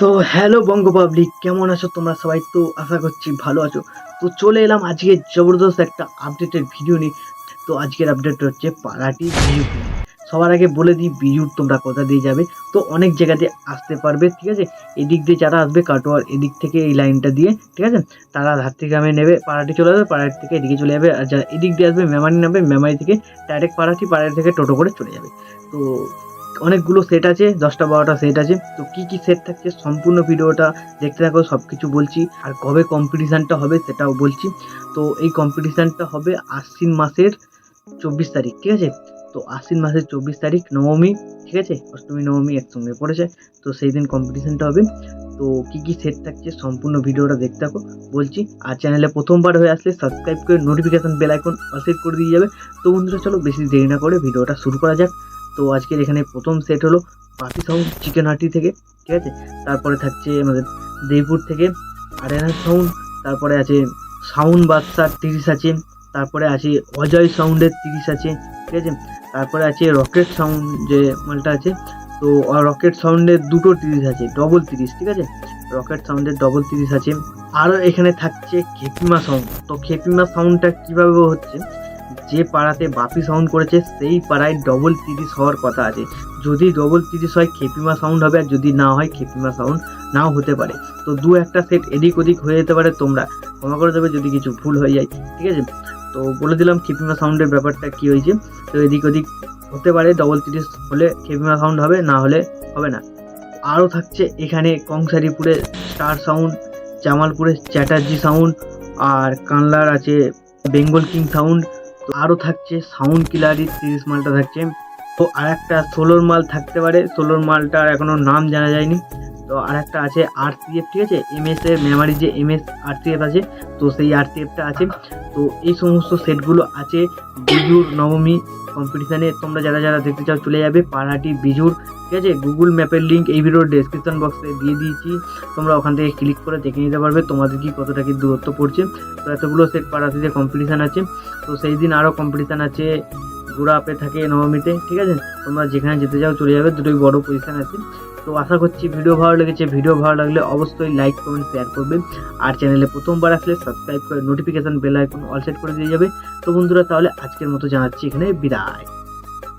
তো হ্যালো বঙ্গ পাবলিক কেমন আছো তোমরা সবাই? তো আশা করছি ভালো আছো। তো চলে এলাম আজকে জবরদস্ত একটা আপডেটের ভিডিও নিয়ে। তো আজকের আপডেট হচ্ছে পাড়াটি বিজু সবার আগে বলে দিই বিজুর তোমরা কোথা দিয়ে যাবে? তো অনেক জায়গাতে আসতে পারবে, ঠিক আছে? এদিক দিয়ে যারা আসবে, কাটোয়ার এদিক থেকে এই লাইনটা দিয়ে, ঠিক আছে? তারা ধাত্রী গ্রামে নেবে পাড়াটি চলে যাবে পাড়াটি থেকে এদিকে চলে যাবে। আর যারা এদিক দিয়ে আসবে, মেমারি নামবে মেমারি থেকে ডাইরেক্ট পাড়াটি পাড়াটি থেকে টোটো করে চলে যাবে। তো অনেকগুলো সেট আছে, দশটা বারোটা সেট আছে। তো কি কি সেট থাকছে সম্পূর্ণ ভিডিওটা দেখতে থাকো সব কিছু বলছি। আর কবে কম্পিটিশানটা হবে সেটাও বলছি। তো এই কম্পিটিশানটা হবে আশ্বিন মাসের চব্বিশ তারিখ, ঠিক আছে? তো আশ্বিন মাসের চব্বিশ তারিখ নবমী, ঠিক আছে? অষ্টমী, নবমী একসঙ্গে পড়েছে। তো সেই দিন কম্পিটিশানটা হবে। তো কি কি সেট থাকছে সম্পূর্ণ ভিডিওটা দেখতে থাকো, বলছি। আর চ্যানেলে প্রথমবার হয়ে আসলে সাবস্ক্রাইব করে নোটিফিকেশান বেল আইকন অসেট করে দিয়ে যাবে। তো বন্ধুরা, চলো বেশি দেরি না করে ভিডিওটা শুরু করা যাক। তো আজকের এখানে প্রথম সেট হলো পাতি সাউন্ড চিকেন হাটি থেকে, ঠিক আছে? তারপরে থাকছে আমাদের দেবপুর থেকে আরেনা সাউন্ড তারপরে আছে সাউন্ড বাদশার তিরিশ আছে, তারপরে আছে অজয় সাউন্ডের তিরিশ আছে, ঠিক আছে? তারপরে আছে রকেট সাউন্ড যে মালটা আছে, তো রকেট সাউন্ডের দুটো তিরিশ আছে ডবল তিরিশ, ঠিক আছে? রকেট সাউন্ডের ডবল তিরিশ আছে। আরও এখানে থাকছে খেপিমা সাউন্ড তো খেপিমা সাউন্ডটা কীভাবে হচ্ছে? যে পাড়াতে বাপি সাউন্ড করেছে, সেই পাড়ায় ডবল তিরিশ হওয়ার কথা আছে। যদি ডবল তিরিশ হয়, খেপিমা সাউন্ড হবে আর যদি না হয়, খেপিমা সাউন্ড নাও হতে পারে। তো দু একটা সেট এদিক ওদিক হয়ে যেতে পারে তোমরা। ক্ষমা করে দেবে যদি কিছু ভুল হয়ে যায়, ঠিক আছে? তো বলে দিলাম খেপিমা সাউন্ডের ব্যাপারটা কী হয়েছে। তো এদিক ওদিক হতে পারে ডবল তিরিশ হলে খেপিমা সাউন্ড হবে, না হলে হবে না। আরও থাকছে এখানে কংসারিপুরে স্টার সাউন্ড জামালপুরের চ্যাটার্জি সাউন্ড আর কানলার আছে বেঙ্গল কিং সাউন্ড তো আরও থাকছে সাউন্ড কিলারি তিরিশ মালটা থাকছে। তো আর একটা ষোলোর মাল থাকতে পারে। ষোলোর মালটার এখনও নাম জানা যায়নি। তো আর একটা আছে আরসিএফ ঠিক আছে? এম এস এর মেমারি যে এম এস আরসিএফ আছে, তো সেই আর সি এফটা আছে। তো এই সমস্ত সেটগুলো আছে বিজুর নবমী কম্পিটিশানে তোমরা যারা যারা দেখতে চাও চলে যাবে। পাড়াটি বিজুর ঠিক আছে? গুগল ম্যাপের লিঙ্ক এই ভিডিওর ডেসক্রিপশন বক্সে দিয়ে দিয়েছি। তোমরা ওখান থেকে ক্লিক করে দেখে নিতে পারবে তোমাদের কি কতটা কি দূরত্ব পড়ছে। তো এতগুলো সেট পাড়াটিতে কম্পিটিশান আছে। তো সেই দিন আরও কম্পিটিশান আছে। ঘোরা আপে থাকে নবমীতে, ঠিক আছে? তোমরা যেখানে যেতে চাও চলে যাবে। দুটোই বড় পজিশান আছে। তো আশা করছি ভিডিও ভালো লেগেছে। ভিডিও ভালো লাগলে অবশ্যই লাইক কমেন্ট শেয়ার করবে। আর চ্যানেলে প্রথমবার আসলে সাবস্ক্রাইব করে notification bell icon all set করে দিয়ে যাবে। তো বন্ধুরা তাহলে আজকের মতো জানাচ্ছি এখানে বিদায়।